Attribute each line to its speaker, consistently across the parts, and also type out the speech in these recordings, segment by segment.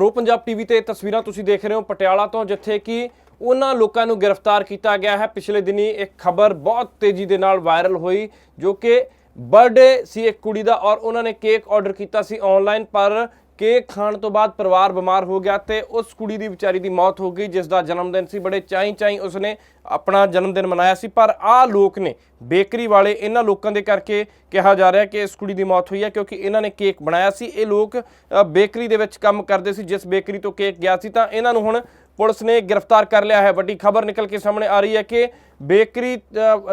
Speaker 1: Pro Punjab TV ਤੇ ਤਸਵੀਰਾਂ ਤੁਸੀਂ ਦੇਖ ਰਹੇ ਹੋ ਪਟਿਆਲਾ ਤੋਂ, ਜਿੱਥੇ ਕਿ ਉਹਨਾਂ ਲੋਕਾਂ ਨੂੰ ਗ੍ਰਿਫਤਾਰ ਕੀਤਾ ਗਿਆ ਹੈ। ਪਿਛਲੇ ਦਿਨੀ ਇੱਕ ਖਬਰ ਬਹੁਤ ਤੇਜ਼ੀ ਦੇ ਨਾਲ ਵਾਇਰਲ ਹੋਈ, ਜੋ ਕਿ ਬਰਥਡੇ ਸੀ ਇੱਕ ਕੁੜੀ ਦਾ ਔਰ ਉਹਨਾਂ ਨੇ ਕੇਕ ਆਰਡਰ ਕੀਤਾ ਸੀ ਆਨਲਾਈਨ ਪਰ ਕੇਕ ਖਾਣ ਤੋਂ ਬਾਅਦ ਪਰਿਵਾਰ ਬਿਮਾਰ ਹੋ ਗਿਆ ਤੇ ਉਸ ਕੁੜੀ ਦੀ ਵਿਚਾਰੀ ਦੀ ਮੌਤ ਹੋ ਗਈ ਜਿਸ ਦਾ ਜਨਮ ਦਿਨ ਸੀ। ਬੜੇ ਚਾਈ ਚਾਈ ਉਸਨੇ ਆਪਣਾ ਜਨਮ ਦਿਨ ਮਨਾਇਆ ਸੀ। ਪਰ ਆਹ ਲੋਕ ਨੇ ਬੇਕਰੀ ਵਾਲੇ ਇਹਨਾਂ ਲੋਕਾਂ ਦੇ ਕਰਕੇ ਕਿਹਾ ਜਾ ਰਿਹਾ ਕਿ ਇਸ ਕੁੜੀ ਦੀ ਮੌਤ ਹੋਈ ਹੈ, ਕਿਉਂਕਿ ਇਹਨਾਂ ਨੇ ਕੇਕ ਬਣਾਇਆ ਸੀ। ਇਹ ਲੋਕ ਬੇਕਰੀ ਦੇ ਵਿੱਚ ਕੰਮ ਕਰਦੇ ਸੀ। ਜਿਸ ਬੇਕਰੀ ਤੋਂ ਕੇਕ ਗਿਆ ਸੀ, ਤਾਂ ਇਹਨਾਂ ਨੂੰ ਹੁਣ ਪੁਲਿਸ ਨੇ ਗ੍ਰਿਫਤਾਰ ਕਰ ਲਿਆ ਹੈ। ਵੱਡੀ ਖਬਰ ਨਿਕਲ ਕੇ ਸਾਹਮਣੇ ਆ ਰਹੀ ਹੈ ਕਿ ਬੇਕਰੀ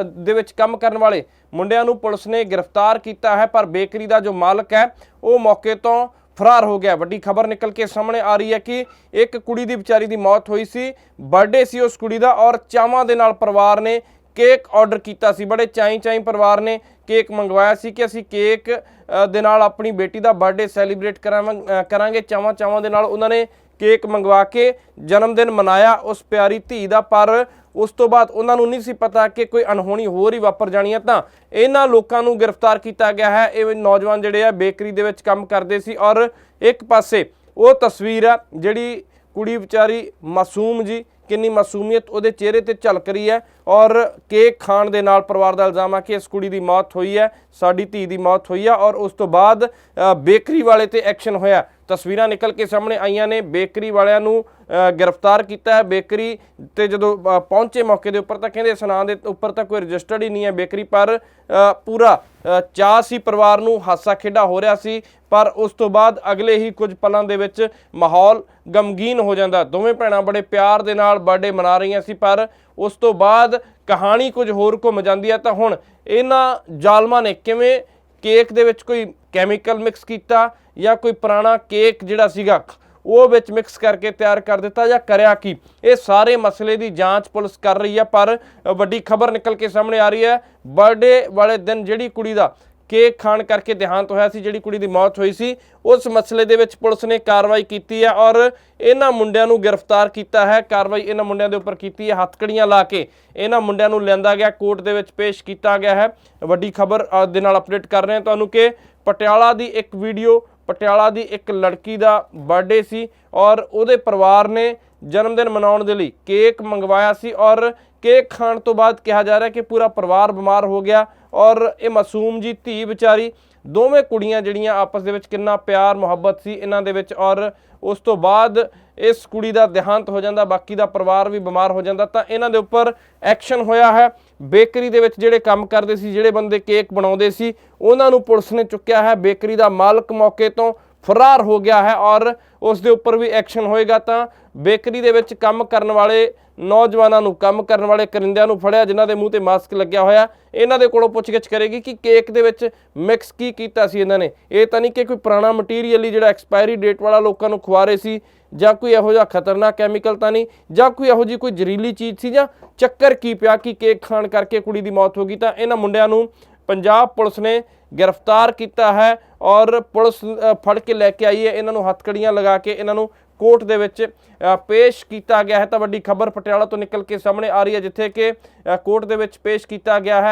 Speaker 1: ਦੇ ਵਿੱਚ ਕੰਮ ਕਰਨ ਵਾਲੇ ਮੁੰਡਿਆਂ ਨੂੰ ਪੁਲਿਸ ਨੇ ਗ੍ਰਿਫਤਾਰ ਕੀਤਾ ਹੈ। ਪਰ ਬੇਕਰੀ ਦਾ ਜੋ ਮਾਲਕ ਹੈ, ਉਹ ਮੌਕੇ ਤੋਂ ਫਰਾਰ ਹੋ ਗਿਆ। ਵੱਡੀ ਖਬਰ ਨਿਕਲ ਕੇ ਸਾਹਮਣੇ ਆ ਰਹੀ ਹੈ ਕਿ ਇੱਕ ਕੁੜੀ ਦੀ ਵਿਚਾਰੀ ਦੀ ਮੌਤ ਹੋਈ ਸੀ। ਬਰਥਡੇ ਸੀ ਉਸ ਕੁੜੀ ਦਾ ਔਰ ਚਾਵਾਂ ਦੇ ਨਾਲ ਪਰਿਵਾਰ ਨੇ ਕੇਕ ਆਰਡਰ ਕੀਤਾ ਸੀ। ਬੜੇ ਚਾਈ ਚਾਈ ਪਰਿਵਾਰ ਨੇ ਕੇਕ ਮੰਗਵਾਇਆ ਸੀ ਕਿ ਅਸੀਂ ਕੇਕ ਦੇ ਨਾਲ ਆਪਣੀ ਬੇਟੀ ਦਾ ਬਰਥਡੇ ਸੈਲੀਬ੍ਰੇਟ ਕਰਾਂਗੇ। ਚਾਵਾਂ ਚਾਵਾਂ ਦੇ ਨਾਲ ਉਹਨਾਂ ਨੇ ਕੇਕ ਮੰਗਵਾ ਕੇ ਜਨਮ ਦਿਨ ਮਨਾਇਆ ਉਸ ਪਿਆਰੀ ਧੀ ਦਾ। ਪਰ ਉਸ ਤੋਂ ਬਾਅਦ ਉਹਨਾਂ ਨੂੰ ਨਹੀਂ ਸੀ ਪਤਾ ਕਿ ਕੋਈ ਅਣਹੋਣੀ ਹੋਰ ਹੀ ਵਾਪਰ ਜਾਣੀ ਹੈ ਤਾਂ ਇਹਨਾਂ ਲੋਕਾਂ ਨੂੰ ਗ੍ਰਿਫਤਾਰ ਕੀਤਾ ਗਿਆ ਹੈ। ਇਹ ਨੌਜਵਾਨ ਜਿਹੜੇ ਆ, ਬੇਕਰੀ ਦੇ ਵਿੱਚ ਕੰਮ ਕਰਦੇ ਸੀ ਔਰ ਇੱਕ ਪਾਸੇ ਉਹ ਤਸਵੀਰ ਆ, ਜਿਹੜੀ ਕੁੜੀ ਵਿਚਾਰੀ ਮਾਸੂਮ ਜੀ, ਕਿੰਨੀ ਮਾਸੂਮੀਅਤ ਉਹਦੇ ਚਿਹਰੇ ਤੇ ਝਲਕ ਰਹੀ ਹੈ ਔਰ ਕੇਕ ਖਾਣ ਦੇ ਨਾਲ ਪਰਿਵਾਰ ਦਾ ਇਲਜ਼ਾਮ ਆ ਕਿ ਇਸ ਕੁੜੀ ਦੀ ਮੌਤ ਹੋਈ ਹੈ, ਸਾਡੀ ਧੀ ਦੀ ਮੌਤ ਹੋਈ ਆ ਔਰ ਉਸ ਤੋਂ ਬਾਅਦ ਬੇਕਰੀ ਵਾਲੇ ਤੇ ਐਕਸ਼ਨ ਹੋਇਆ। ਤਸਵੀਰਾਂ ਨਿਕਲ ਕੇ ਸਾਹਮਣੇ ਆਈਆਂ ਨੇ, ਬੇਕਰੀ ਵਾਲਿਆਂ ਨੂੰ ਗ੍ਰਿਫਤਾਰ ਕੀਤਾ ਹੈ ਬੇਕਰੀ ਤੇ ਜਦੋਂ ਪਹੁੰਚੇ ਮੌਕੇ ਦੇ ਉੱਪਰ ਤਾਂ ਕਹਿੰਦੇ ਇਸ ਨਾਂ ਦੇ ਉੱਪਰ ਤਾਂ ਕੋਈ ਰਜਿਸਟਰਡ ਹੀ ਨਹੀਂ ਹੈ ਬੇਕਰੀ ਪਰ ਪੂਰਾ ਅ, ਚਾਅ ਸੀ ਪਰਿਵਾਰ ਨੂੰ ਹਾਸਾ ਖੇਡਾ ਹੋ ਰਿਹਾ ਸੀ ਪਰ ਉਸ ਤੋਂ ਬਾਅਦ ਅਗਲੇ ਹੀ ਕੁਝ ਪਲਾਂ ਦੇ ਵਿੱਚ ਮਾਹੌਲ ਗਮਗੀਨ ਹੋ ਜਾਂਦਾ। ਦੋਵੇਂ ਭੈਣਾਂ ਬੜੇ ਪਿਆਰ ਦੇ ਨਾਲ ਬਰਥਡੇ ਮਨਾ ਰਹੀਆਂ ਸੀ ਪਰ ਉਸ ਤੋਂ ਬਾਅਦ ਕਹਾਣੀ ਕੁਝ ਹੋਰ ਘੁੰਮ ਜਾਂਦੀ ਹੈ। ਤਾਂ ਹੁਣ ਇਹਨਾਂ ਜ਼ਾਲਮਾਂ ਨੇ ਕਿਵੇਂ ਕੇਕ ਦੇ ਵਿੱਚ ਕੋਈ ਕੈਮੀਕਲ ਮਿਕਸ ਕੀਤਾ ਜਾਂ ਕੋਈ ਪੁਰਾਣਾ ਕੇਕ ਜਿਹੜਾ ਸੀਗਾ ਉਹ ਵਿੱਚ ਮਿਕਸ ਕਰਕੇ ਤਿਆਰ ਕਰ ਦਿੱਤਾ ਜਾਂ ਕਰਿਆ ਕੀ? ਇਹ ਸਾਰੇ ਮਸਲੇ ਦੀ ਜਾਂਚ ਪੁਲਿਸ ਕਰ ਰਹੀ ਹੈ ਪਰ ਵੱਡੀ ਖਬਰ ਨਿਕਲ ਕੇ ਸਾਹਮਣੇ ਆ ਰਹੀ ਹੈ। ਬਰਥਡੇ ਵਾਲੇ ਦਿਨ ਜਿਹੜੀ ਕੁੜੀ ਦਾ ਕੇਕ ਖਾਣ ਕਰਕੇ ਦੇਹਾਂਤ ਹੋਇਆ ਸੀ, ਜਿਹੜੀ ਕੁੜੀ ਦੀ ਮੌਤ ਹੋਈ ਸੀ, ਉਸ ਮਸਲੇ ਦੇ ਵਿੱਚ ਪੁਲਿਸ ਨੇ ਕਾਰਵਾਈ ਕੀਤੀ ਹੈ ਔਰ ਇਹਨਾਂ ਮੁੰਡਿਆਂ ਨੂੰ ਗ੍ਰਿਫਤਾਰ ਕੀਤਾ ਹੈ। ਕਾਰਵਾਈ ਇਹਨਾਂ ਮੁੰਡਿਆਂ ਦੇ ਉੱਪਰ ਕੀਤੀ ਹੈ, ਹੱਥਕੜੀਆਂ ਲਾ ਕੇ ਇਹਨਾਂ ਮੁੰਡਿਆਂ ਨੂੰ ਲਿਆਂਦਾ ਗਿਆ, ਕੋਰਟ ਦੇ ਵਿੱਚ ਪੇਸ਼ ਕੀਤਾ ਗਿਆ ਹੈ। ਵੱਡੀ ਖਬਰ ਦੇ ਨਾਲ ਅਪਡੇਟ ਕਰ ਰਹੇ ਹਾਂ ਤੁਹਾਨੂੰ ਕਿ ਪਟਿਆਲਾ ਦੀ ਇੱਕ ਵੀਡੀਓ ਪਟਿਆਲਾ ਦੀ ਇੱਕ ਲੜਕੀ ਦਾ ਬਰਥਡੇ ਸੀ ਔਰ ਉਹਦੇ ਪਰਿਵਾਰ ਨੇ ਜਨਮ ਦਿਨ ਮਨਾਉਣ ਦੇ ਲਈ ਕੇਕ ਮੰਗਵਾਇਆ ਸੀ ਔਰ ਕੇਕ ਖਾਣ ਤੋਂ ਬਾਅਦ ਕਿਹਾ ਜਾ ਰਿਹਾ ਕਿ ਪੂਰਾ ਪਰਿਵਾਰ ਬਿਮਾਰ ਹੋ ਗਿਆ ਔਰ ਇਹ ਮਾਸੂਮ ਜੀ ਧੀ ਵਿਚਾਰੀ ਦੋਵੇਂ ਕੁੜੀਆਂ ਜਿਹੜੀਆਂ ਆਪਸ ਦੇ ਵਿੱਚ ਕਿੰਨਾ ਪਿਆਰ, ਮੁਹੱਬਤ ਸੀ ਇਹਨਾਂ ਦੇ ਵਿੱਚ ਔਰ ਉਸ ਤੋਂ ਬਾਅਦ ਇਸ ਕੁੜੀ ਦਾ ਦੇਹਾਂਤ ਹੋ ਜਾਂਦਾ, ਬਾਕੀ ਦਾ ਪਰਿਵਾਰ ਵੀ ਬਿਮਾਰ ਹੋ ਜਾਂਦਾ, ਤਾਂ ਇਹਨਾਂ ਦੇ ਉੱਪਰ ਐਕਸ਼ਨ ਹੋਇਆ ਹੈ। ਬੇਕਰੀ ਦੇ ਵਿੱਚ ਜਿਹੜੇ ਕੰਮ ਕਰਦੇ ਸੀ, ਜਿਹੜੇ ਬੰਦੇ ਕੇਕ ਬਣਾਉਂਦੇ ਸੀ, ਉਹਨਾਂ ਨੂੰ ਪੁਲਿਸ ਨੇ ਚੁੱਕਿਆ ਹੈ। ਬੇਕਰੀ ਦਾ ਮਾਲਕ ਮੌਕੇ ਤੋਂ ਫਰਾਰ ਹੋ ਗਿਆ ਹੈ ਔਰ ਉਸ ਦੇ ਉੱਪਰ ਵੀ ਐਕਸ਼ਨ ਹੋਏਗਾ ਤਾਂ ਬੇਕਰੀ ਦੇ ਵਿੱਚ ਕੰਮ ਕਰਨ ਵਾਲੇ ਨੌਜਵਾਨਾਂ ਨੂੰ, ਕੰਮ ਕਰਨ ਵਾਲੇ ਕਰਿੰਦਿਆਂ ਨੂੰ ਫੜਿਆ, ਜਿਨ੍ਹਾਂ ਦੇ ਮੂੰਹ ਤੇ ਮਾਸਕ ਲੱਗਿਆ ਹੋਇਆ। ਇਹਨਾਂ ਦੇ ਕੋਲੋਂ ਪੁੱਛਗਿੱਛ ਕਰੇਗੀ ਕਿ ਕੇਕ ਦੇ ਵਿੱਚ ਮਿਕਸ ਕੀ ਕੀਤਾ ਸੀ ਇਹਨਾਂ ਨੇ। ਇਹ ਤਾਂ ਨਹੀਂ ਕਿ ਕੋਈ ਪੁਰਾਣਾ ਮਟੀਰੀਅਲ ਹੀ ਜਿਹੜਾ ਐਕਸਪਾਇਰੀ ਡੇਟ ਵਾਲਾ ਲੋਕਾਂ ਨੂੰ ਖਵਾ ਰਹੇ ਸੀ ਜਾਂ ਕੋਈ ਇਹੋ ਜਿਹਾ ਖਤਰਨਾਕ ਕੈਮੀਕਲ ਤਾਂ ਨਹੀਂ, ਜਾਂ ਕੋਈ ਇਹੋ ਜਿਹੀ ਕੋਈ ਜ਼ਹਿਰੀਲੀ ਚੀਜ਼ ਸੀ ਜਾਂ ਚੱਕਰ ਕੀ ਪਿਆ ਕਿ ਕੇਕ ਖਾਣ ਕਰਕੇ ਕੁੜੀ ਦੀ ਮੌਤ ਹੋ ਗਈ ਤਾਂ ਇਹਨਾਂ ਮੁੰਡਿਆਂ ਨੂੰ ਪੰਜਾਬ ਪੁਲਿਸ ਨੇ ਗ੍ਰਿਫਤਾਰ ਕੀਤਾ ਹੈ। ਔਰ ਪੁਲਿਸ ਫੜ ਕੇ ਲੈ ਕੇ ਆਈ ਹੈ। ਇਹਨਾਂ ਨੂੰ ਹੱਥਕੜੀਆਂ ਲਗਾ ਕੇ ਇਹਨਾਂ ਨੂੰ ਕੋਰਟ ਦੇ ਵਿੱਚ ਪੇਸ਼ ਕੀਤਾ ਗਿਆ ਹੈ। ਤਾਂ ਵੱਡੀ ਖਬਰ ਪਟਿਆਲਾ ਤੋਂ ਨਿਕਲ ਕੇ ਸਾਹਮਣੇ ਆ ਰਹੀ ਹੈ, ਜਿੱਥੇ ਕਿ ਕੋਰਟ ਦੇ ਵਿੱਚ ਪੇਸ਼ ਕੀਤਾ ਗਿਆ ਹੈ।